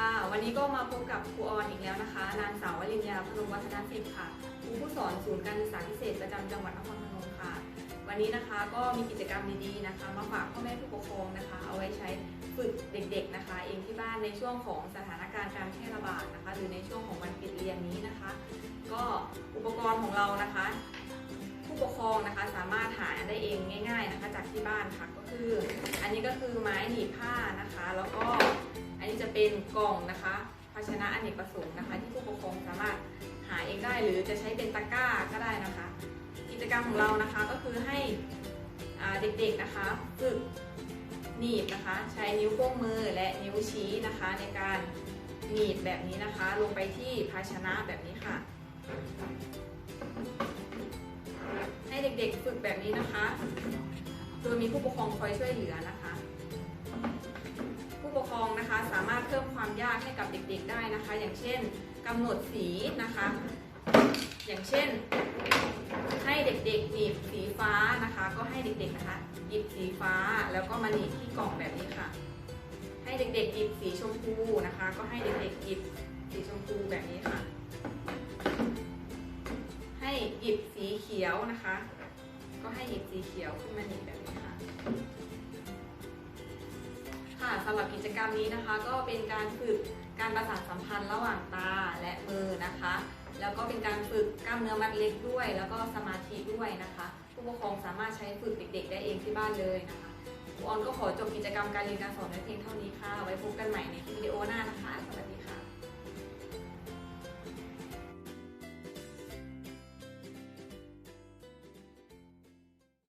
วัสดีค่ะ วันนี้ก็มาพบกับครูออนอีกแล้วนะคะ นางสาววลินยาพนมวัฒนศิษย์ค่ะ ครูผู้สอนศูนย์การศึกษาพิเศษประจำจังหวัดนครพนมค่ะ วันนี้นะคะก็มีกิจกรรมดีๆนะคะ มาฝากพ่อแม่ผู้ปกครองนะคะ เอาไว้ใช้ฝึกเด็กๆนะคะ เองที่บ้านในช่วงของสถานการณ์การแพร่ระบาดนะคะ หรือในช่วงของวันปิดเรียนนี้นะคะ ก็อุปกรณ์ของเรานะคะ ผู้ปกครองนะคะสามารถหาได้เองง่าย ๆนะคะ จากที่บ้านค่ะ ก็คือ อันนี้ก็คือไม้หนีบผ้านะคะ แล้วก็ เป็นกล่องนะคะภาชนะอเนกประสงค์นะคะ ที่ผู้ปกครองสามารถหาเองได้หรือจะใช้เป็นตะกร้าก็ได้นะคะ กิจกรรมของเรานะคะก็คือให้เด็กๆนะคะฝึกหนีบนะคะ ใช้นิ้วโป้งมือและนิ้วชี้นะคะ ในการหนีบแบบนี้นะคะ ลงไปที่ภาชนะแบบนี้ค่ะ ให้เด็กๆฝึกแบบนี้นะคะ โดยมีผู้ปกครองคอยช่วยเหลือนะคะ นะคะสามารถเพิ่มความยากให้กับเด็กๆได้นะคะ อย่างเช่นกำหนดสีนะคะ อย่างเช่น ให้เด็กๆหนีบสีฟ้านะคะ ก็ให้เด็กๆนะคะหยิบสีฟ้าแล้วก็มาหนีบที่กล่องแบบนี้ค่ะ ให้เด็กๆหยิบสีชมพูนะคะ ก็ให้เด็กๆหยิบสีชมพูแบบนี้ค่ะ ให้หยิบสีเขียวนะคะ ก็ให้หยิบสีเขียวขึ้นมาหนีบแบบนี้ค่ะำหรับกิจกรรมนี้นะคะ ก็เป็นการฝึกการประสานสัมพันธ์ระหว่างตาและมือนะคะ แล้วก็เป็นการฝึกกล้ามเนื้อมัดเล็กด้วย แล้วก็สมาธิด้วยนะคะ ผู้ปกครองสามารถใช้ฝึกเด็ก ๆ ได้เองที่บ้านเลยนะคะครูออนก็ขอจบกิจกรรมการเรียนการสอนในเพียงเท่านี้ค่ะ ไว้พบกันใหม่ในวิดีโอหน้านะคะ สวัสดีค่ะ